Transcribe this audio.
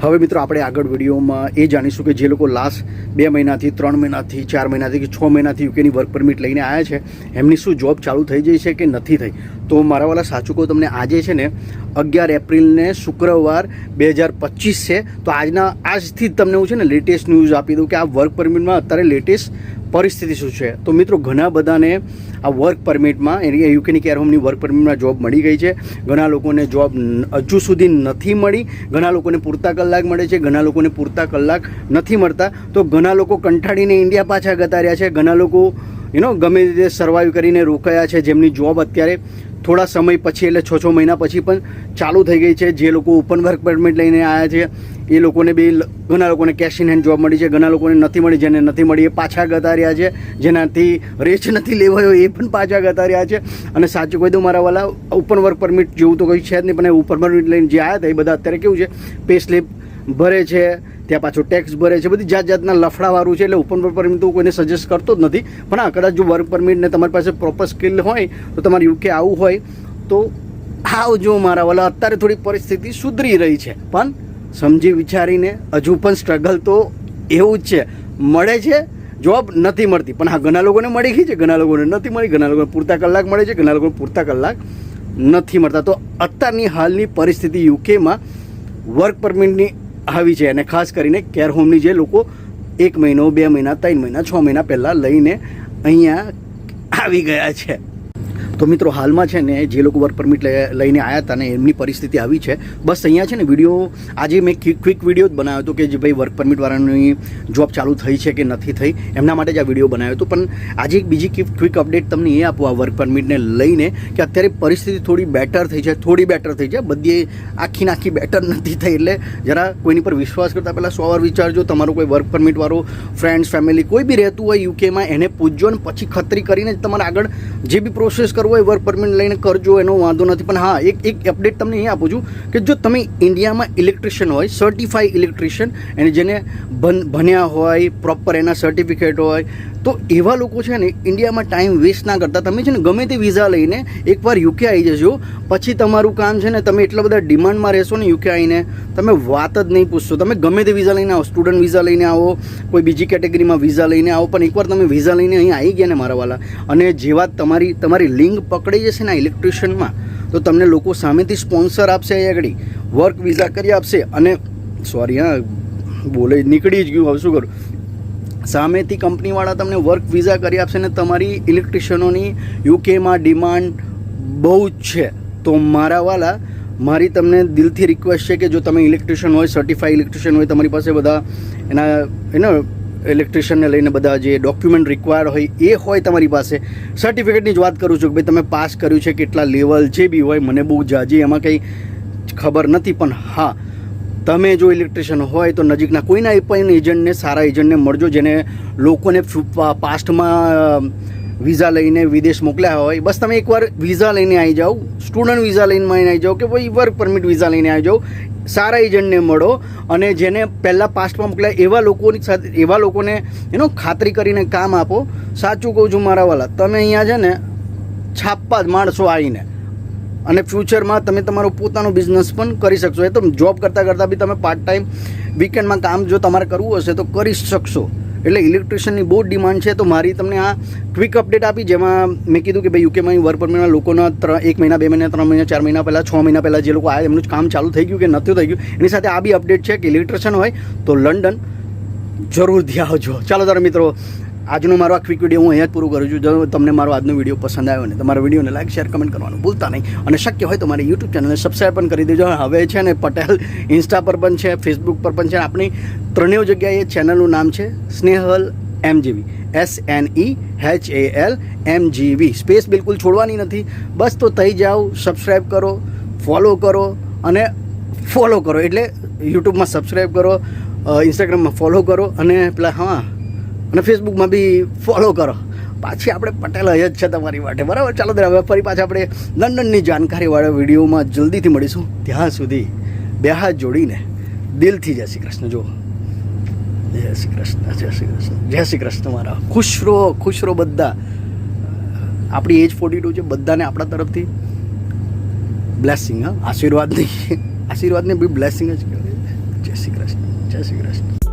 હવે મિત્રો આપણે આગળ વિડીયોમાં એ જાણીશું કે જે લોકો લાસ્ટ બે મહિનાથી, ત્રણ મહિનાથી, ચાર મહિનાથી કે છ મહિનાથી યુકેની વર્ક પરમિટ લઈને આવ્યા છે, એમની શું જોબ ચાલુ થઈ જઈ છે કે નથી થઈ? તો મારા વાલા સાચું કહું તમને આજે છે ને અગિયાર એપ્રિલને શુક્રવાર બે હજાર પચીસ છે. તો આજના, આજથી જ તમને હું છે ને લેટેસ્ટ ન્યૂઝ આપી દઉં કે આ વર્ક પરમિટમાં અત્યારે લેટેસ્ટ પરિસ્થિતિ શું છે? તો મિત્રો, ઘણા બધાને આ વર્ક પરમિટમાં એની યુકેની કેર હોમની વર્ક પરમિટમાં જોબ મળી ગઈ છે. ઘણા લોકોને જોબ હજુ સુધી નથી મળી. ઘણા લોકોને પૂરતા કલાક મળે છે, ઘણા લોકોને પૂરતા કલાક નથી મળતા. તો ઘણા લોકો કંટાળીને ઇન્ડિયા પાછા જતા રહ્યા છે. ઘણા લોકો યુ નો ગમે રીતે સર્વાઈવ કરીને રોકાયા છે જેમની જોબ અત્યારે થોડા સમય પછી એટલે છ છ મહિના પછી પણ ચાલુ થઈ ગઈ છે. જે લોકો ઓપન વર્ક પરમિટ લઈને આવ્યા છે એ લોકોને બી ઘણા લોકોને કેશ ઇન હેન્ડ જોબ મળી છે, ઘણા લોકોને નથી મળી, જેને નથી મળી એ પાછા ગતા રહ્યા છે, જેનાથી રેચ નથી લેવાયો એ પણ પાછા ગતા રહ્યા છે. અને સાચું કહી દઉં મારા વાલા ઓપન વર્ક પરમિટ જેવું તો કંઈ છે જ નહીં, પણ ઓપન પરમિટ લઈને જે આવ્યા હતા એ બધા અત્યારે કેવું છે પે સ્લિપ ભરે છે, ત્યાં પાછો ટેક્સ ભરે છે, બધી જાત જાતના લફડાવાળું છે, એટલે ઓપન વર્ક પરમિટ તો કોઈને સજેસ્ટ કરતો જ નથી. પણ હા, કદાચ જો વર્ક પરમિટ ને તમારી પાસે પ્રોપર સ્કિલ હોય, તો તમારે યુકે આવવું હોય, તો આવજો મારા વાલા, અત્યારે થોડી પરિસ્થિતિ સુધરી રહી છે. પણ સમજી વિચારીને હજુ પણ સ્ટ્રગલ તો એવું જ છે. મળે છે જોબ નથી મળતી. પણ હા, ઘણા લોકોને મળી ગઈ છે, ઘણા લોકોને નથી મળી, ઘણા લોકોને પૂરતા કલાક મળે છે, ઘણા લોકોને પૂરતા કલાક નથી મળતા. તો અત્યારની હાલની પરિસ્થિતિ યુકેમાં વર્ક પરમિટની આવી છે અને ખાસ કરીને કેર હોમની જે લોકો એક મહિનો, બે મહિના, ત્રણ મહિના, છ મહિના પહેલાં લઈને અહીંયા આવી ગયા છે. તો મિત્રો હાલમાં છે ને જે લોકો વર્ક પરમિટ લઈને આવ્યા હતા ને એમની પરિસ્થિતિ આવી છે. બસ અહીંયા છે ને વીડિયો આજે મેં ક્વિક વીડિયો જ બનાવ્યો હતો કે જે ભાઈ વર્ક પરમિટવાળાની જોબ ચાલુ થઈ છે કે નથી થઈ, એમના માટે જ આ વીડિયો બનાવ્યો હતો. પણ આજે એક બીજી ક્વિક અપડેટ તમને એ આપું આ વર્ક પરમિટને લઈને કે અત્યારે પરિસ્થિતિ થોડી બેટર થઈ છે, થોડી બેટર થઈ છે. બધી આખી નાખી બેટર નથી થઈ એટલે જરા કોઈની પર વિશ્વાસ કરતાં પહેલાં સો વાર વિચારજો, તમારો કોઈ વર્ક પરમિટ વાળો ફ્રેન્ડ્સ ફેમિલી કોઈ બી રહેતું હોય યુકેમાં એને પૂછજો ને પછી ખતરી કરીને જ તમારે આગળ જે બી પ્રોસેસ કરવો હોય વર્ક પરમિટ લઈને કરજો, એનો વાંધો નથી. પણ હા, એક એક અપડેટ તમને એ આપું છું કે જો તમે ઇન્ડિયામાં ઇલેક્ટ્રિશિયન હોય સર્ટિફાઈ ઇલેક્ટ્રિશિયન એને જેને ભણ્યા હોય પ્રોપર એના સર્ટિફિકેટ હોય તો એવા લોકો છે ને ઇન્ડિયામાં ટાઈમ વેસ્ટ ના કરતા. તમે છે ને ગમે તે વિઝા લઈને એકવાર યુકે આવી જજો. પછી તમારું કામ છે ને તમે એટલા બધા ડિમાન્ડમાં રહેશો ને યુકે આવીને. તમે વાત જ નહીં પૂછશો. તમે ગમે તે વિઝા લઈને આવો સ્ટુડન્ટ વિઝા લઈને આવો, કોઈ બીજી કેટેગરીમાં વિઝા લઈને આવો, પણ એકવાર તમે વિઝા લઈને અહીં આવી ગયા ને મારા અને જેવા તમારી તમારી લિંક પકડી જશે ને ઇલેક્ટ્રિશિયનમાં તો તમને લોકો સામેથી સ્પોન્સર આપશે અહીં આગળ. વર્ક વિઝા કરી આપશે. અને સોરી હા, બોલે, નીકળી જ ગયું. હવે શું કરું? સામેથી કંપનીવાળા તમને વર્ક વિઝા કરી આપશે ને તમારી ઇલેક્ટ્રિશિયનોની યુકેમાં ડિમાન્ડ બહુ જ છે. તો મારા વાલા, મારી તમને દિલથી રિક્વેસ્ટ છે કે જો તમે ઇલેક્ટ્રિશિયન હોય સર્ટિફાઈડ ઇલેક્ટ્રિશિયન હોય, તમારી પાસે બધા એના એનો ઇલેક્ટ્રિશિયનને લઈને બધા જે ડોક્યુમેન્ટ રિક્વાયર્ડ હોય, એ હોય તમારી પાસે. સર્ટિફિકેટની જ વાત કરું છું કે ભાઈ તમે પાસ કર્યું છે, કેટલા લેવલ જે બી હોય, મને બહુ જાજી એમાં કંઈ ખબર નથી, પણ હા તમે જો ઇલેક્ટ્રિશિયન હોય તો નજીકના કોઈના પણ એજન્ટને સારા એજન્ટને મળજો, જેને લોકોને પાસ્ટમાં વિઝા લઈને વિદેશ મોકલ્યા હોય. બસ તમે એકવાર વિઝા લઈને આવી જાઓ. સ્ટુડન્ટ વિઝા લઈને આવી જાઓ કે ભાઈ વર્ક પરમિટ વિઝા લઈને આવી જાઓ. સારા એજન્ટને મળો અને જેને પહેલાં પાસ્ટમાં મોકલ્યા એવા લોકોની સાથે એવા લોકોને એનો ખાતરી કરીને કામ આપો. સાચું કહું છું મારા વાલા, તમે અહીંયા છે ને છાપા જ માણસો આવીને અને ફ્યુચરમાં તમે તમારો પોતાનો બિઝનેસ પણ કરી શકશો. એ તો જોબ કરતાં કરતાં બી તમે પાર્ટ ટાઈમ વીકેન્ડમાં કામ જો તમારે કરવું હશે તો કરી શકશો. એટલે ઇલેક્ટ્રિશિયનની બહુ ડિમાન્ડ છે. તો મારી તમને આ ક્વિક અપડેટ આપી, જેમાં મેં કીધું કે ભાઈ યુકેમાં વર્ક પરમિટના લોકોના ત્રણ, એક મહિના, બે મહિના, ત્રણ મહિના, ચાર મહિના પહેલાં, છ મહિના પહેલાં જે લોકો આવ્યા એમનું કામ ચાલુ થઈ ગયું કે નથી થઈ ગયું, એની સાથે આ બી અપડેટ છે કે ઇલેક્ટ્રિશિયન હોય તો લંડન જરૂરથી આવજો. ચાલો તારા મિત્રો આજનો મારો આ ક્વિક વીડિયો હું અહીંયા જ પૂરું કરું છું. જો તમને મારો આજનો વીડિયો પસંદ આવ્યો ને તમારા વિડીયોને લાઈક શેર કમેન્ટ કરવાનું ભૂલતા નહીં. અને શક્ય હોય તો મારી યુટ્યુબ ચેનલને સબસ્ક્રાઈબ પણ કરી દેજો. હવે છે ને પટેલ ઇન્સ્ટા પર પણ છે ફેસબુક પર પણ છે. આપણી ત્રણેય જગ્યાએ ચેનલનું નામ છે Snehal MGV S N E H A L M GV space બિલકુલ છોડવાની નથી. બસ તો થઈ જાઓ સબસ્ક્રાઈબ કરો ફોલો કરો અને ફોલો કરો. એટલે યુટ્યુબમાં સબસ્ક્રાઈબ કરો ઇન્સ્ટાગ્રામમાં ફોલો કરો અને પેલા, હા અને ફેસબુકમાં બી ફોલો કરો. પાછી આપણે પટેલ જ છે તમારી માટે. બરાબર? ચાલો ત્યારે હવે ફરી પાછા આપણે લંડનની જાણકારીવાળા વિડીયોમાં જલ્દીથી મળીશું. ત્યાં સુધી બે હાથ જોડીને દિલથી જય શ્રી કૃષ્ણ. જુઓ. જય શ્રી કૃષ્ણ, જય શ્રી કૃષ્ણ, જય શ્રી કૃષ્ણ મારા. ખુશ રહો ખુશ રહો બધા. આપણી એજ ફોર્ટી ટુ છે, બધાને આપણા તરફથી બ્લેસિંગ હા. આશીર્વાદ નહીં આશીર્વાદને બી બ્લેસિંગ જ કહેવાય. જય શ્રી શ્રી કૃષ્ણ, જય શ્રી કૃષ્ણ.